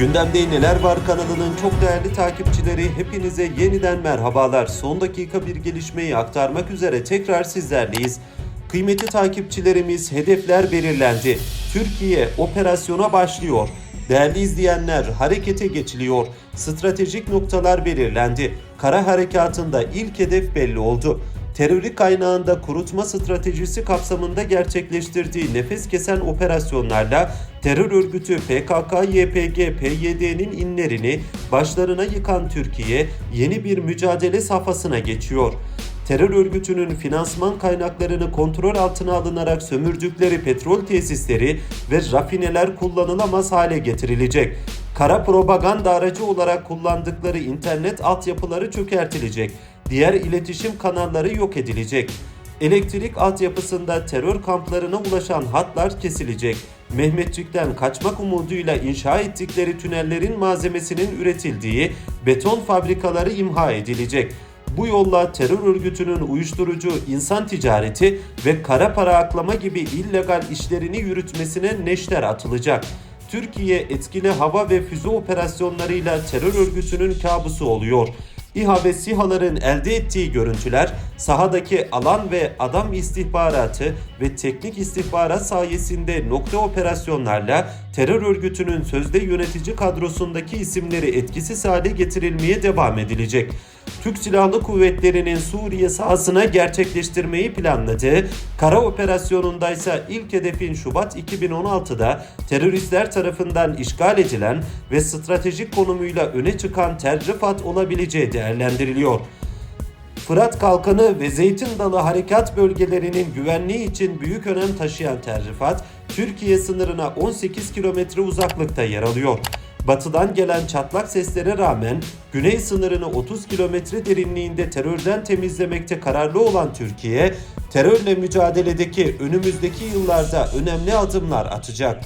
Gündemde Neler Var kanalının çok değerli takipçileri hepinize yeniden merhabalar. Son dakika bir gelişmeyi aktarmak üzere tekrar sizlerleyiz. Kıymetli takipçilerimiz hedefler belirlendi. Türkiye operasyona başlıyor. Değerli izleyenler harekete geçiliyor. Stratejik noktalar belirlendi. Kara harekatında ilk hedef belli oldu terörü kaynağında kurutma stratejisi kapsamında gerçekleştirdiği nefes kesen operasyonlarla terör örgütü PKK, YPG, PYD'nin inlerini başlarına yıkan Türkiye yeni bir mücadele safhasına geçiyor. Terör örgütünün finansman kaynaklarını kontrol altına alınarak sömürdükleri petrol tesisleri ve rafineler kullanılamaz hale getirilecek. Kara propaganda aracı olarak kullandıkları internet altyapıları çökertilecek diğer iletişim kanalları yok edilecek. Elektrik altyapısında terör kamplarına ulaşan hatlar kesilecek. Mehmetçik'ten kaçmak umuduyla inşa ettikleri tünellerin malzemesinin üretildiği beton fabrikaları imha edilecek. Bu yolla terör örgütünün uyuşturucu, insan ticareti ve kara para aklama gibi illegal işlerini yürütmesine neşter atılacak. Türkiye etkili hava ve füze operasyonlarıyla terör örgütünün kabusu oluyor. İHA ve SİHA'ların elde ettiği görüntüler sahadaki alan ve adam istihbaratı ve teknik istihbarat sayesinde nokta operasyonlarla terör örgütünün sözde yönetici kadrosundaki isimleri etkisiz hale getirilmeye devam edilecek. Türk Silahlı Kuvvetleri'nin Suriye sahasına gerçekleştirmeyi planladığı kara operasyonundaysa ilk hedefin Şubat 2016'da teröristler tarafından işgal edilen ve stratejik konumuyla öne çıkan Tel olabileceği değerlendiriliyor. Fırat Kalkanı ve Zeytin Dalı harekat bölgelerinin güvenliği için büyük önem taşıyan Tel Türkiye sınırına 18 kilometre uzaklıkta yer alıyor. Batıdan gelen çatlak seslere rağmen güney sınırını 30 kilometre derinliğinde terörden temizlemekte kararlı olan Türkiye, terörle mücadeledeki önümüzdeki yıllarda önemli adımlar atacak.